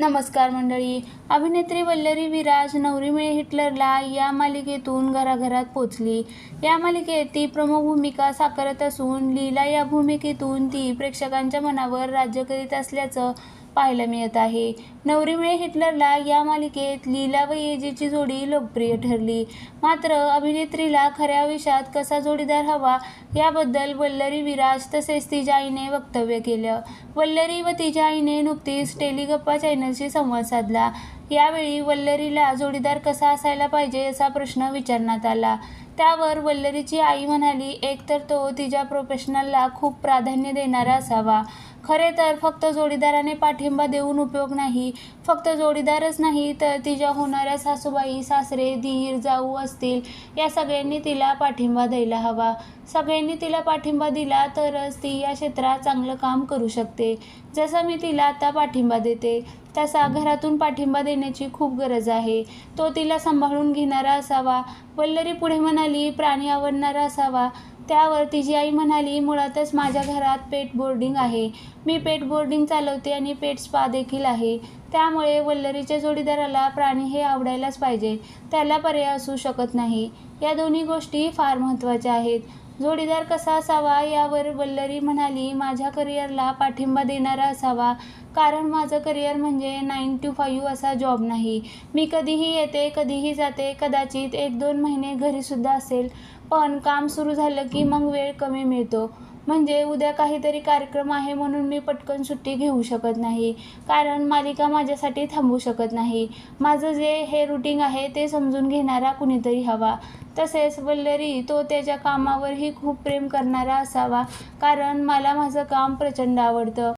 नमस्कार मंडळी. अभिनेत्री वल्लरी विराज नवरी मिळे हिटलरला या मालिकेतून घराघरात पोचली. या मालिकेत ती प्रमुख भूमिका साकारत असून लीला या भूमिकेतून ती प्रेक्षकांच्या मनावर राज्य करीत असल्याचं पाहायला मिळत आहे. नवरी मिळे हिटलरला या मालिकेत लीला व येजेची जोडी लोकप्रिय ठरली. मात्र अभिनेत्रीला खऱ्या आयुष्यात कसा जोडीदार हवा याबद्दल वल्लरी विराज तसेच तिच्या आईने वक्तव्य केलं. वल्लरी व तिच्या आईने नुकतीच टेलिगप्पा चॅनलशी संवाद साधला. यावेळी वल्लरीला जोडीदार कसा असायला पाहिजे असा प्रश्न विचारण्यात आला. त्यावर वल्लरीची आई म्हणाली एकतर तो तिच्या प्रोफेशनलला खूप प्राधान्य देणारा असावा. खरे तर फक्त जोडीदाराने पाठिंबा देऊन उपयोग नाही. फक्त जोडीदारच नाही तर तिच्या होणाऱ्या सासूबाई सासरे धीर जाऊ असतील या सगळ्यांनी तिला पाठिंबा द्यायला हवा. सगळ्यांनी तिला पाठिंबा दिला तरच ती या क्षेत्रात चांगलं काम करू शकते. जसं मी तिला आता पाठिंबा देते तसा घरातून पाठिंबा देण्याची खूप गरज आहे. तो तिला सांभाळून घेणारा असावा वल्लरी पुढे म्हणाली प्राणी आवडणारा असावा. त्यावर तिची आई म्हणाली मुळातच माझ्या घरात पेट बोर्डिंग आहे. मी पेट बोर्डिंग चालवते आणि पेट स्पा देखील आहे. त्यामुळे वल्लरीच्या जोडीदाराला प्राणी हे आवडायलाच पाहिजे. त्याला पर्याय असू शकत नाही. या दोन्ही गोष्टी फार महत्त्वाच्या आहेत. जोडीदार कसा असावा यावर वल्लरी म्हणाली माझ्या करिअरला पाठिंबा देणारा असावा. कारण माझं करिअर म्हणजे नाईन टू फाईव्ह असा जॉब नाही. मी कधीही येते कधीही जाते कदाचित एक दोन महिने घरीसुद्धा असेल. पण काम सुरू झालं की मग वेळ कमी मिळतो. म्हणजे उद्या काहीतरी कार्यक्रम आहे म्हणून मी पटकन सुट्टी घेऊ शकत नाही. कारण मालिका माझ्यासाठी थांबू शकत नाही. माझं जे हे रुटीन आहे ते समजून घेणारा कुणीतरी हवा. तसेच वल्लरी तो त्याच्या कामावरही खूप प्रेम करणारा असावा. कारण मला माझं काम प्रचंड आवडतं.